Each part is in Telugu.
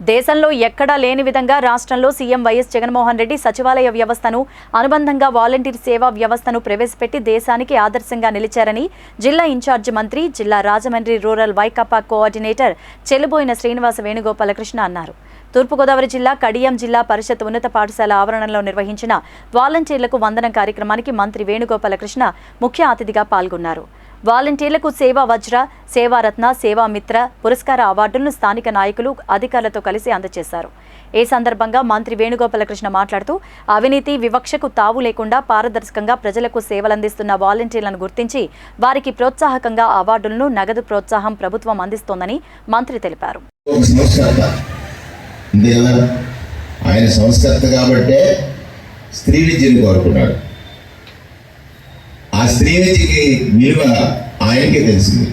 దేశంలో ఎక్కడా లేని విధంగా రాష్ట్రంలో సీఎం వైఎస్ జగన్మోహన్ రెడ్డి సచివాలయ వ్యవస్థను అనుబంధంగా వాలంటీర్ సేవా వ్యవస్థను ప్రవేశపెట్టి దేశానికి ఆదర్శంగా నిలిచారని జిల్లా ఇన్ఛార్జి మంత్రి జిల్లా రాజమండ్రి రూరల్ వైకాపా కోఆర్డినేటర్ చెలుబోయిన శ్రీనివాస వేణుగోపాలకృష్ణ అన్నారు. తూర్పుగోదావరి జిల్లా కడియం జిల్లా పరిషత్ ఉన్నత పాఠశాల ఆవరణలో నిర్వహించిన వాలంటీర్లకు వందనం కార్యక్రమానికి మంత్రి వేణుగోపాలకృష్ణ ముఖ్య అతిథిగా పాల్గొన్నారు. వాలంటీర్లకు సేవా వజ్ర సేవారత్న సేవామిత్ర పురస్కార అవార్డులను స్థానిక నాయకులు అధికారులతో కలిసి అందజేశారు ఈ సందర్భంగా మంత్రి వేణుగోపాలకృష్ణ మాట్లాడుతూ అవినీతి వివక్షకు తావు లేకుండా పారదర్శకంగా ప్రజలకు సేవలందిస్తున్న వాలంటీర్లను గుర్తించి వారికి ప్రోత్సాహకంగా అవార్డులను నగదు ప్రోత్సాహం ప్రభుత్వం అందిస్తోందని మంత్రి తెలిపారు. ఒక ఆయన సంస్కర్త కాబట్టే స్త్రీ విద్యను కోరుకున్నాడు ఆ స్త్రీ విద్యకి విలువ ఆయనకే తెలిసింది.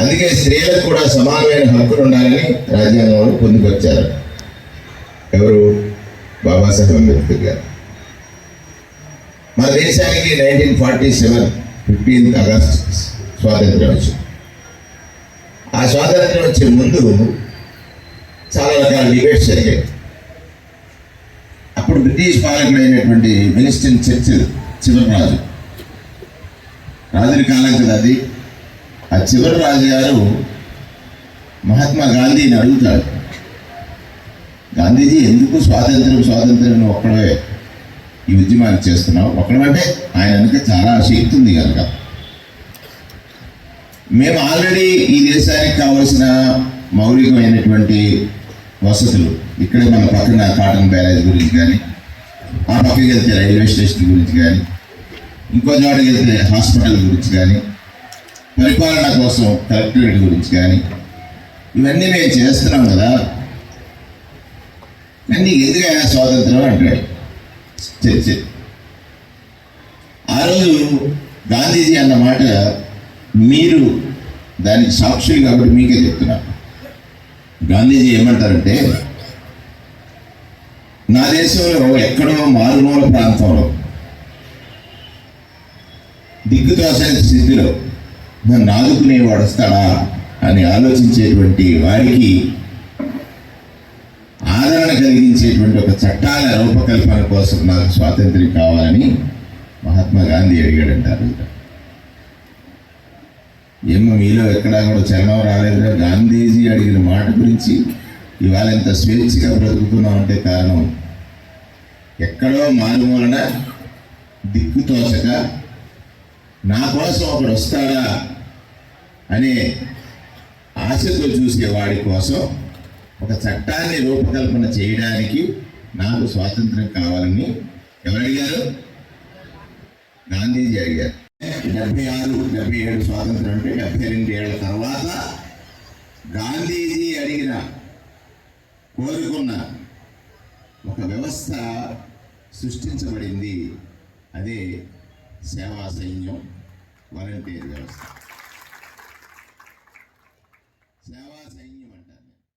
అందుకే స్త్రీలకు కూడా సమానమైన హక్కులు ఉండాలని రాజ్యాంగంలో పొందుకొచ్చారు. ఎవరు? బాబాసాహెబ్ అంబేద్కర్ గారు. మన దేశానికి nineteen forty seven fifteenth August స్వాతంత్రం వచ్చింది. ఆ స్వాతంత్రం వచ్చే ముందు చాలా రకాల డిబేట్స్ జరిగాయి. అప్పుడు బ్రిటిష్ పాలకుడైనటువంటి మినిస్టర్ చర్చ్ చివరి రాజు రాజుని కాలం కదా అది. ఆ చివరి రాజు గారు మహాత్మా గాంధీని అడుగుతాడు. గాంధీజీ ఎందుకు స్వాతంత్రం స్వాతంత్రం ఒక్కడే ఈ ఉద్యమాన్ని చేస్తున్నావు? ఒక్కడమంటే ఆయన వెనుక చాలా శక్తి ఉంది కనుక. మేము ఆల్రెడీ ఈ దేశానికి కావలసిన మౌలికమైనటువంటి వసతులు. ఇక్కడే మన పక్కన కాటన్ బ్యారేజ్ గురించి కానీ ఆ పక్కకి వెళ్తే రైల్వే స్టేషన్ గురించి కానీ ఇంకో చోటకి వెళ్తే హాస్పిటల్ గురించి కానీ పరిపాలన కోసం కలెక్టరేట్ గురించి కానీ ఇవన్నీ మేము చేస్తున్నాం కదా. కానీ నీకు ఎందుకైనా స్వాతంత్రం అంటాడు. చర్చ. ఆ రోజు గాంధీజీ అన్న మాట మీరు దానికి సాక్షులు కాబట్టి మీకే చెప్తున్నారు గాంధీజీ ఏమంటారంటే నా దేశంలో ఎక్కడో మారుమూల ప్రాంతంలో దిక్కుతోసే స్థితిలో నన్ను ఆదుకునేవాడు వస్తాడా అని ఆలోచించేటువంటి వారికి ఆదరణ కలిగించేటువంటి ఒక చట్టాల రూపకల్పన కోసం నాకు స్వాతంత్ర్యం కావాలని మహాత్మా గాంధీ అడిగాడంటారు ఏమో మీలో ఎక్కడా కూడా చలనం రాలేదురా. గాంధీజీ అడిగిన మాట గురించి ఇవాళ ఎంత స్వేచ్ఛగా బ్రతుకుతున్నాం అంటే కారణం ఎక్కడో మారుమూలన దిక్కుతోచక నా కోసం ఒకడు వస్తాడా అనే ఆశతో చూసే వాడి కోసం ఒక చట్టాన్ని రూపకల్పన చేయడానికి నాకు స్వాతంత్రం కావాలని ఎవరు అడిగారు? గాంధీజీ అడిగారు. డెబ్బై ఆరు డెబ్బై ఏడు స్వాతంత్రం అంటే డెబ్బై రెండు ఏళ్ళ తర్వాత గాంధీజీ అడిగిన కోరుకున్న ఒక వ్యవస్థ సృష్టించబడింది. అదే సేవా సైన్యం వాలంటీర్ వ్యవస్థ.